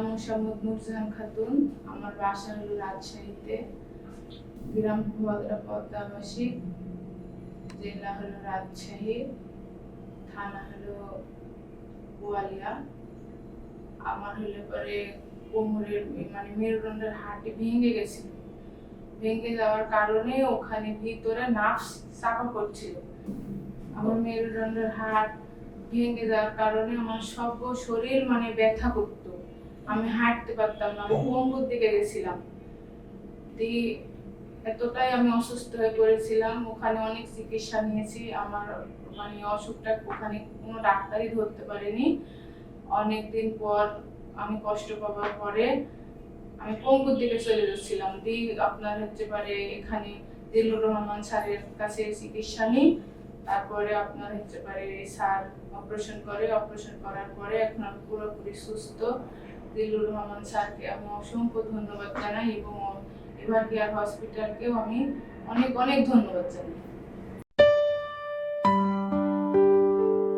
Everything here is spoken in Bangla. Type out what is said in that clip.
মোসাম্মদ নুরজাহান খাতুন, আমার বাসা হলো রাজশাহীতে, গ্রাম ভদ্রা পদ্মাবাসী, জেলা হলো রাজশাহী, থানা হলো বোয়ালিয়া আমার হলে পরে কোমরের মানে মেরুদণ্ডের হাড়টি ভেঙে গেছিল। ভেঙে যাওয়ার কারণে ওখানে ভিতরে নার্ভস চাপা পড়ছিল। আমার মেরুদণ্ডের হাড় ভেঙে যাওয়ার কারণে আমার সব শরীর মানে ব্যথা করতো। আমি হাঁটতে পারতাম না আমি পঙ্গুর দিকে গেছিলাম। দিয়ে এতটাই আমি অসুস্থ হয়ে পড়েছিলাম ওখানে অনেক চিকিৎসা নিয়েছি আমার মানে অসুখটা ওখানে কোনো ডাক্তারই ধরতে পারেনি। অনেক দিন পর আমি কষ্ট পাওয়ার পরে আমি পঙ্গুর দিকে চলে যাচ্ছিলাম। দি আপনার হচ্ছে পারে এখানে দিলুর রহমান স্যারের কাছে চিকিৎসা নিই তারপরে আপনার হচ্ছে পারে স্যার অপারেশন করে অপারেশন করার পরে এখন আমি পুরোপুরি সুস্থ। দিলুর রহমান স্যারকে আমি অসংখ্য ধন্যবাদ জানাই এবং এবার কেয়ার হসপিটালকেও আমি অনেক অনেক ধন্যবাদ জানাই।